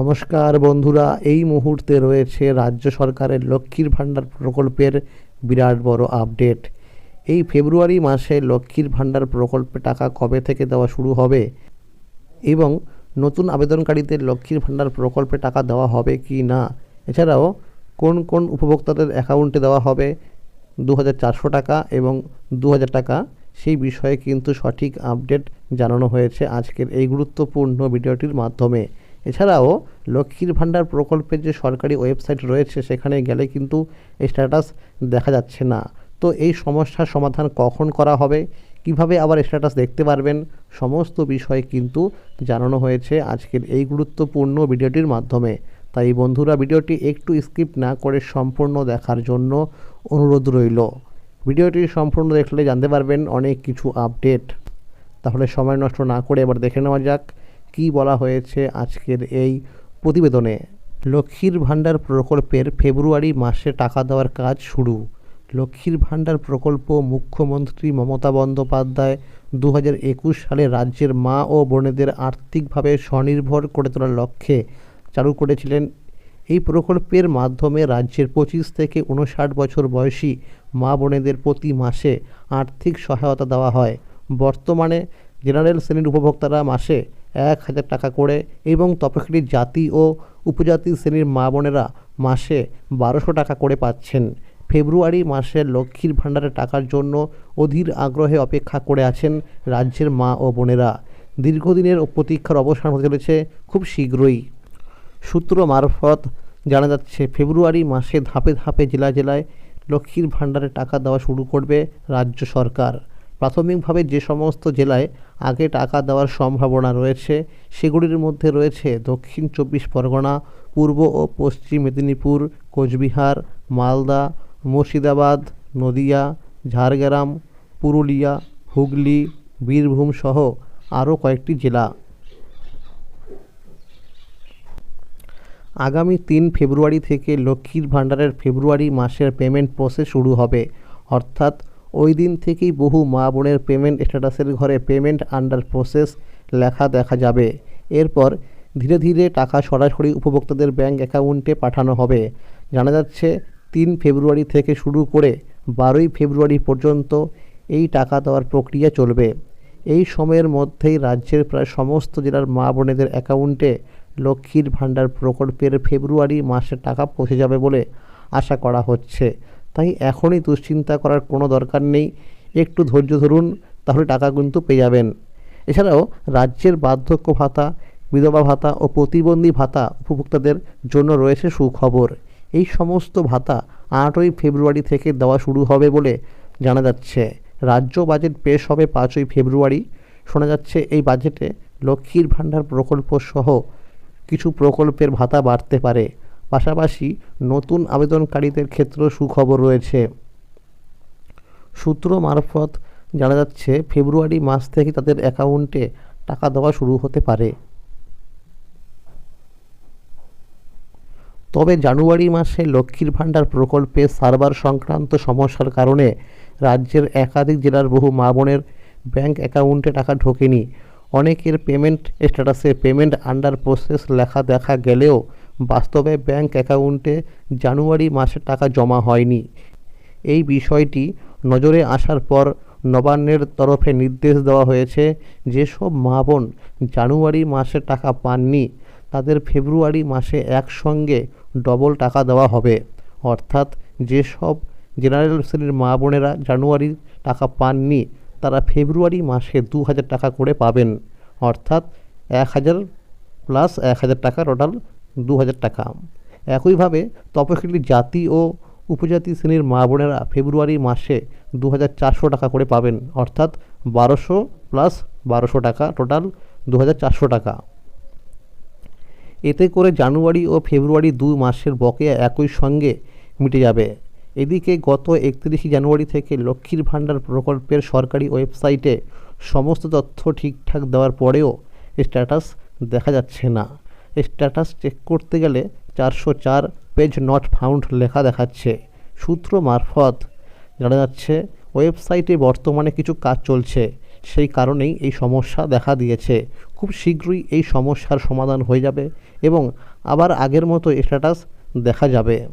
নমস্কার বন্ধুরা, এই মুহূর্তে রয়েছে রাজ্য সরকারের লক্ষ্মীর ভাণ্ডার প্রকল্পের বিরাট বড় আপডেট। এই ফেব্রুয়ারি মাসে লক্ষ্মীর ভাণ্ডার প্রকল্পে টাকা কবে থেকে দেওয়া শুরু হবে এবং নতুন আবেদনকারীদের লক্ষ্মীর ভাণ্ডার প্রকল্পে টাকা দেওয়া হবে কি না? এছাড়াও কোন কোন উপভোক্তাদের অ্যাকাউন্টে দেওয়া হবে দু হাজার চারশো টাকা এবং দু হাজার টাকা, সেই বিষয়ে কিন্তু সঠিক আপডেট জানানো হয়েছে আজকের এই গুরুত্বপূর্ণ ভিডিওটির মাধ্যমে। এছাড়াও লক্ষ্মীর ভাণ্ডার প্রকল্পের যে সরকারি ওয়েবসাইট রয়েছে, সেখানে গেলে কিন্তু এই স্ট্যাটাস দেখা যাচ্ছে না। তো এই সমস্যার সমাধান কখন করা হবে? কীভাবে আবার স্ট্যাটাস দেখতে পারবেন? সমস্ত বিষয় কিন্তু জানানো হয়েছে আজকের এই গুরুত্বপূর্ণ ভিডিওটির মাধ্যমে। তাই বন্ধুরা, ভিডিওটি একটু স্কিপ না করে সম্পূর্ণ দেখার জন্য অনুরোধ রইল। ভিডিওটি সম্পূর্ণ দেখলে জানতে পারবেন অনেক কিছু আপডেট তাহলে সময় নষ্ট না করে এবার দেখে নেওয়া যাক। কী বলা হয়েছে আজকের এই প্রতিবেদনে? লক্ষ্মীর ভাণ্ডার প্রকল্পের ফেব্রুয়ারি মাসে টাকা দেওয়ার কাজ শুরু। লক্ষ্মীর ভাণ্ডার প্রকল্প মুখ্যমন্ত্রী মমতা বন্দ্যোপাধ্যায় দু হাজার একুশ সালে রাজ্যের মা ও বোনেদের আর্থিকভাবে স্বনির্ভর করে তোলার লক্ষ্যে চালু করেছিলেন। এই প্রকল্পের মাধ্যমে রাজ্যের পঁচিশ থেকে উনষাট বছর বয়সী মা বোনেদের প্রতি মাসে আর্থিক সহায়তা দেওয়া হয়। বর্তমানে জেনারেল শ্রেণির উপভোক্তারা মাসে এক হাজার টাকা করে এবং তপশিলি জাতি ও উপজাতি শ্রেণির মা বোনেরা মাসে বারোশো টাকা করে পাচ্ছেন। ফেব্রুয়ারি মাসে লক্ষ্মীর ভাণ্ডারের টাকার জন্য অধীর আগ্রহে অপেক্ষা করে আছেন রাজ্যের মা ও বোনেরা। দীর্ঘদিনের প্রতীক্ষার অবসান হতে চলেছে খুব শীঘ্রই। সূত্র মারফত জানা যাচ্ছে, ফেব্রুয়ারি মাসে ধাপে ধাপে জেলা জেলায় লক্ষ্মীর ভাণ্ডারে টাকা দেওয়া শুরু করবে রাজ্য সরকার। প্রাথমিকভাবে যে সমস্ত জেলায় আগে টাকা দেওয়ার সম্ভাবনা রয়েছে, সেগুলির মধ্যে রয়েছে দক্ষিণ চব্বিশ পরগনা, পূর্ব ও পশ্চিম মেদিনীপুর, কোচবিহার, মালদা, মুর্শিদাবাদ, নদিয়া, ঝাড়গ্রাম, পুরুলিয়া, হুগলি, বীরভূম সহ আরও কয়েকটি জেলা। আগামী তিন ফেব্রুয়ারি থেকে লক্ষ্মীর ভাণ্ডারের ফেব্রুয়ারি মাসের পেমেন্ট প্রসেস শুরু হবে, অর্থাৎ ওই দিন থেকেই বহু মা বোনের পেমেন্ট স্ট্যাটাসের ঘরে পেমেন্ট আন্ডার প্রসেস লেখা দেখা যাবে। এরপর ধীরে ধীরে টাকা সরাসরি উপভোক্তাদের ব্যাঙ্ক অ্যাকাউন্টে পাঠানো হবে। জানা যাচ্ছে, তিন ফেব্রুয়ারি থেকে শুরু করে বারোই ফেব্রুয়ারি পর্যন্ত এই টাকা দেওয়ার প্রক্রিয়া চলবে। এই সময়ের মধ্যেই রাজ্যের প্রায় সমস্ত জেলার মা বোনেদের অ্যাকাউন্টে লক্ষ্মীর ভাণ্ডার প্রকল্পের ফেব্রুয়ারি মাসে টাকা পৌঁছে যাবে বলে আশা করা হচ্ছে। তাই এখনই দুশ্চিন্তা করার কোনো দরকার নেই। একটু ধৈর্য ধরুন, তাহলে টাকা কিন্তু পেয়ে যাবেন। এছাড়াও রাজ্যের বার্ধক্য ভাতা, বিধবা ভাতা ও প্রতিবন্ধী ভাতা উপভোক্তাদের জন্য রয়েছে সুখবর। এই সমস্ত ভাতা আটই ফেব্রুয়ারি থেকে দেওয়া শুরু হবে বলে জানা যাচ্ছে। রাজ্য বাজেট পেশ হবে পাঁচই ফেব্রুয়ারি। শোনা যাচ্ছে এই বাজেটে লক্ষ্মীর ভাণ্ডার প্রকল্প সহ কিছু প্রকল্পের ভাতা বাড়তে পারে। পাশাপাশি নতুন আবেদনকারীদের ক্ষেত্রেও সুখবর রয়েছে। সূত্র মারফত জানা যাচ্ছে, ফেব্রুয়ারি মাস থেকে তাদের অ্যাকাউন্টে টাকা দেওয়া শুরু হতে পারে। তবে জানুয়ারি মাসে লক্ষ্মীর ভাণ্ডার প্রকল্পে সার্ভার সংক্রান্ত সমস্যার কারণে রাজ্যের একাধিক জেলার বহু মা বোনের ব্যাংক অ্যাকাউন্টে টাকা ঢোকেনি। অনেকের পেমেন্ট স্ট্যাটাসে পেমেন্ট আন্ডার প্রসেস লেখা দেখা গেলেও বাস্তবে ব্যাংক অ্যাকাউন্টে জানুয়ারি মাসে টাকা জমা হয়নি। এই বিষয়টি নজরে আসার পর নবান্নের তরফে নির্দেশ দেওয়া হয়েছে যেসব মা বোন জানুয়ারি মাসে টাকা পাননি, তাদের ফেব্রুয়ারি মাসে একসঙ্গে ডবল টাকা দেওয়া হবে। অর্থাৎ যেসব জেনারেল শ্রেণির মা বোনেরা জানুয়ারি টাকা পাননি, তারা ফেব্রুয়ারি মাসে দু হাজার টাকা করে পাবেন। অর্থাৎ এক হাজার প্লাস এক হাজার টাকা টোটাল দু হাজার টাকা। একইভাবে তপশিলি জাতি ও উপজাতি শ্রেণির মা বোনেরা ফেব্রুয়ারি মাসে দু হাজার চারশো টাকা করে পাবেন, অর্থাৎ বারোশো প্লাস বারোশো টাকা টোটাল দু হাজার চারশো টাকা। এতে করে জানুয়ারি ও ফেব্রুয়ারি দুই মাসের বকেয়া একই সঙ্গে মিটে যাবে। এদিকে গত একত্রিশে জানুয়ারি থেকে লক্ষ্মীর ভাণ্ডার প্রকল্পের সরকারি ওয়েবসাইটে সমস্ত তথ্য ঠিকঠাক দেওয়ার পরেও স্ট্যাটাস দেখা যাচ্ছে না। স্ট্যাটাস চেক করতে গেলে চারশো চার পেজ নট ফাউন্ড লেখা দেখাচ্ছে। সূত্র মারফত জানা যাচ্ছে ওয়েবসাইটে বর্তমানে কিছু কাজ চলছে। সেই কারণেই এই সমস্যা দেখা দিয়েছে। খুব শীঘ্রই এই সমস্যার সমাধান হয়ে যাবে এবং আবার আগের মতো স্ট্যাটাস দেখা যাবে।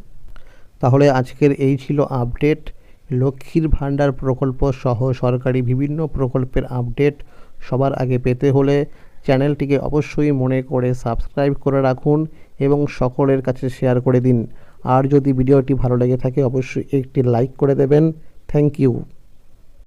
তাহলে আজকের এই ছিল আপডেট লক্ষ্মীর ভাণ্ডার প্রকল্প সহ সরকারি বিভিন্ন প্রকল্পের আপডেট সবার আগে পেতে হলে চ্যানেলটিকে অবশ্যই মনে করে সাবস্ক্রাইব করে রাখুন এবং সকলের কাছে শেয়ার করে দিন। আর যদি ভিডিওটি ভালো লেগে থাকে, অবশ্যই একটি লাইক করে দেবেন। Thank you.